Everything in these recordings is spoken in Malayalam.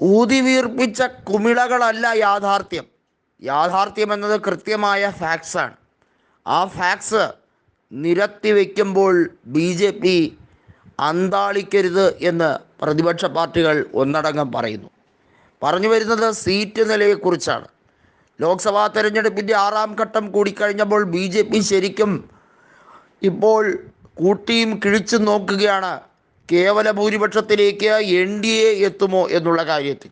ഊതി വീർപ്പിച്ച കുമിളകളല്ല യാഥാർത്ഥ്യം. യാഥാർത്ഥ്യം എന്നത് കൃത്യമായ ഫാക്സാണ് ആ ഫാക്സ് നിരത്തി വയ്ക്കുമ്പോൾ ബി ജെ പി അന്താളിക്കരുത് എന്ന് പ്രതിപക്ഷ പാർട്ടികൾ ഒന്നടങ്കം പറയുന്നു. പറഞ്ഞു വരുന്നത് സീറ്റ് നിലയെക്കുറിച്ചാണ്. ലോക്സഭാ തെരഞ്ഞെടുപ്പിന്റെ ആറാം ഘട്ടം കൂടിക്കഴിഞ്ഞപ്പോൾ ബി ജെ പി ശരിക്കും ഇപ്പോൾ കൂട്ടിയും കിഴിച്ചും നോക്കുകയാണ് കേവല ഭൂരിപക്ഷത്തിലേക്ക് എൻ ഡി എ എത്തുമോ എന്നുള്ള കാര്യത്തിൽ.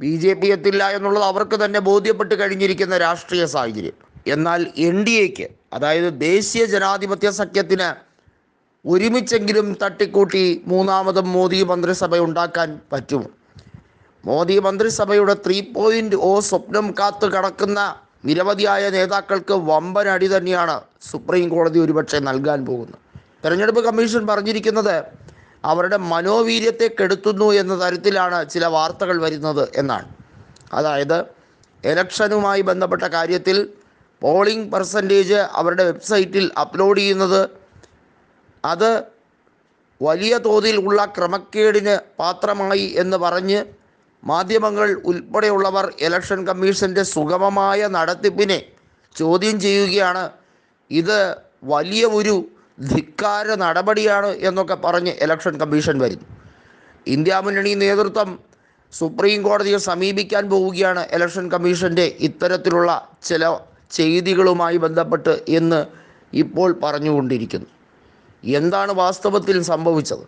ബി ജെ പി എത്തില്ല എന്നുള്ളത് അവർക്ക് തന്നെ ബോധ്യപ്പെട്ട് കഴിഞ്ഞിരിക്കുന്ന രാഷ്ട്രീയ സാഹചര്യം. എന്നാൽ എൻ ഡി എക്ക് അതായത് ദേശീയ ജനാധിപത്യ സഖ്യത്തിന് ഒരുമിച്ചെങ്കിലും തട്ടിക്കൂട്ടി മൂന്നാമതും മോദി മന്ത്രിസഭ ഉണ്ടാക്കാൻ പറ്റുമോ? മോദി മന്ത്രിസഭയുടെ ത്രീ പോയിന്റ് ഓ സ്വപ്നം കാത്തു കടക്കുന്ന നിരവധിയായ നേതാക്കൾക്ക് വമ്പൻ അടി തന്നെയാണ് സുപ്രീം കോടതി ഒരുപക്ഷെ നൽകാൻ പോകുന്നത്. തെരഞ്ഞെടുപ്പ് കമ്മീഷൻ പറഞ്ഞിരിക്കുന്നത് അവരുടെ മനോവീര്യത്തെ കെടുത്തുന്നു എന്ന തരത്തിലാണ് ചില വാർത്തകൾ വരുന്നത് എന്നാണ്. അതായത് എലക്ഷനുമായി ബന്ധപ്പെട്ട കാര്യത്തിൽ പോളിംഗ് പെർസെന്റേജ് അവരുടെ വെബ്സൈറ്റിൽ അപ്ലോഡ് ചെയ്യുന്നത് അത് വലിയ തോതിൽ ഉള്ള ക്രമക്കേടിന് പാത്രമായി എന്ന് പറഞ്ഞ് മാധ്യമങ്ങൾ ഉൾപ്പെടെയുള്ളവർ ഇലക്ഷൻ കമ്മീഷന്റെ സുഗമമായ നടത്തിപ്പിനെ ചോദ്യം ചെയ്യുകയാണ്. ഇത് വലിയ ഒരു ധിക്കാര നടപടിയാണ് എന്നൊക്കെ പറഞ്ഞ് ഇലക്ഷൻ കമ്മീഷൻ വരുന്നു. ഇന്ത്യ മുന്നണി നേതൃത്വം സുപ്രീം കോടതിയെ സമീപിക്കാൻ പോവുകയാണ് ഇലക്ഷൻ കമ്മീഷന്റെ ഇത്തരത്തിലുള്ള ചില ചെയ്തികളുമായി ബന്ധപ്പെട്ട് എന്ന് ഇപ്പോൾ പറഞ്ഞുകൊണ്ടിരിക്കുന്നു. എന്താണ് വാസ്തവത്തിൽ സംഭവിച്ചത്?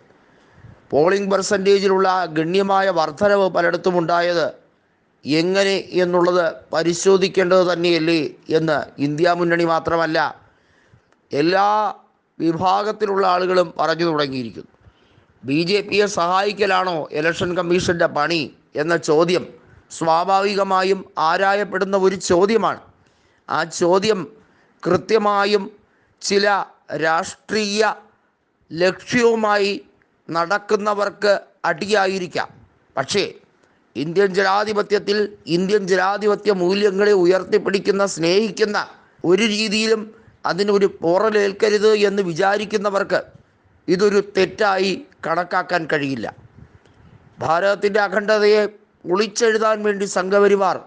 പോളിംഗ് പെർസെന്റേജിലുള്ള ഗണ്യമായ വർധനവ് പലയിടത്തും ഉണ്ടായത് എങ്ങനെ എന്നുള്ളത് പരിശോധിക്കേണ്ടത് തന്നെയല്ലേ എന്ന് ഇന്ത്യ മുന്നണി മാത്രമല്ല എല്ലാ വിഭാഗത്തിലുള്ള ആളുകളും പറഞ്ഞു തുടങ്ങിയിരിക്കുന്നു. ബി ജെ പിയെ സഹായിക്കലാണോ ഇലക്ഷൻ കമ്മീഷന്റെ പണി എന്ന ചോദ്യം സ്വാഭാവികമായും ആരായപ്പെടുന്ന ഒരു ചോദ്യമാണ്. ആ ചോദ്യം കൃത്യമായും ചില രാഷ്ട്രീയ ലക്ഷ്യവുമായി നടക്കുന്നവർക്ക് അടിയായിരിക്കാം. പക്ഷേ ഇന്ത്യൻ ജനാധിപത്യത്തിൽ ഇന്ത്യൻ ജനാധിപത്യ മൂല്യങ്ങളെ ഉയർത്തിപ്പിടിക്കുന്ന സ്നേഹിക്കുന്ന ഒരു രീതിയിലും അതിനൊരു പോറലേൽക്കരുത് എന്ന് വിചാരിക്കുന്നവർക്ക് ഇതൊരു തെറ്റായി കണക്കാക്കാൻ കഴിയില്ല. ഭാരതത്തിന്റെ അഖണ്ഡതയെ ഒളിച്ചെഴുതാൻ വേണ്ടി സംഘപരിവാർ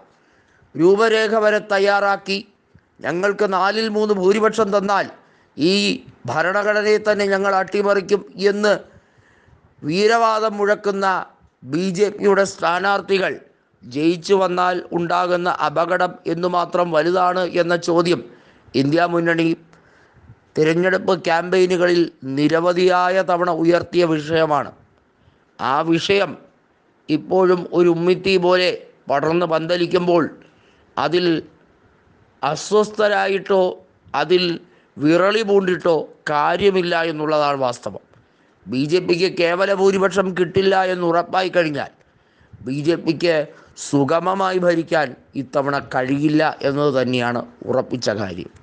രൂപരേഖ വരെ തയ്യാറാക്കി ഞങ്ങൾക്ക് നാലിൽ മൂന്ന് ഭൂരിപക്ഷം തന്നാൽ ഈ ഭരണഘടനയെ തന്നെ ഞങ്ങൾ അട്ടിമറിക്കും എന്ന് വീരവാദം മുഴക്കുന്ന ബി ജെ പിയുടെ സ്ഥാനാർത്ഥികൾ ജയിച്ചു വന്നാൽ ഉണ്ടാകുന്ന അപകടം എന്നുമാത്രം വലുതാണ് എന്ന ചോദ്യം ഇന്ത്യ മുന്നണി തിരഞ്ഞെടുപ്പ് ക്യാമ്പയിനുകളിൽ നിരവധിയായ തവണ ഉയർത്തിയ വിഷയമാണ്. ആ വിഷയം ഇപ്പോഴും ഒരു ഉമ്മിത്തി പോലെ പടർന്ന് പന്തലിക്കുമ്പോൾ അതിൽ അസ്വസ്ഥരായിട്ടോ അതിൽ വിറളി പൂണ്ടിട്ടോ കാര്യമില്ല എന്നുള്ളതാണ് വാസ്തവം. ബി ജെ പിക്ക് കേവല ഭൂരിപക്ഷം കിട്ടില്ല എന്ന് ഉറപ്പായി കഴിഞ്ഞാൽ ബി ജെ പിക്ക് സുഗമമായി ഭരിക്കാൻ ഇത്തവണ കഴിയില്ല എന്നത് തന്നെയാണ് ഉറപ്പിച്ച കാര്യം.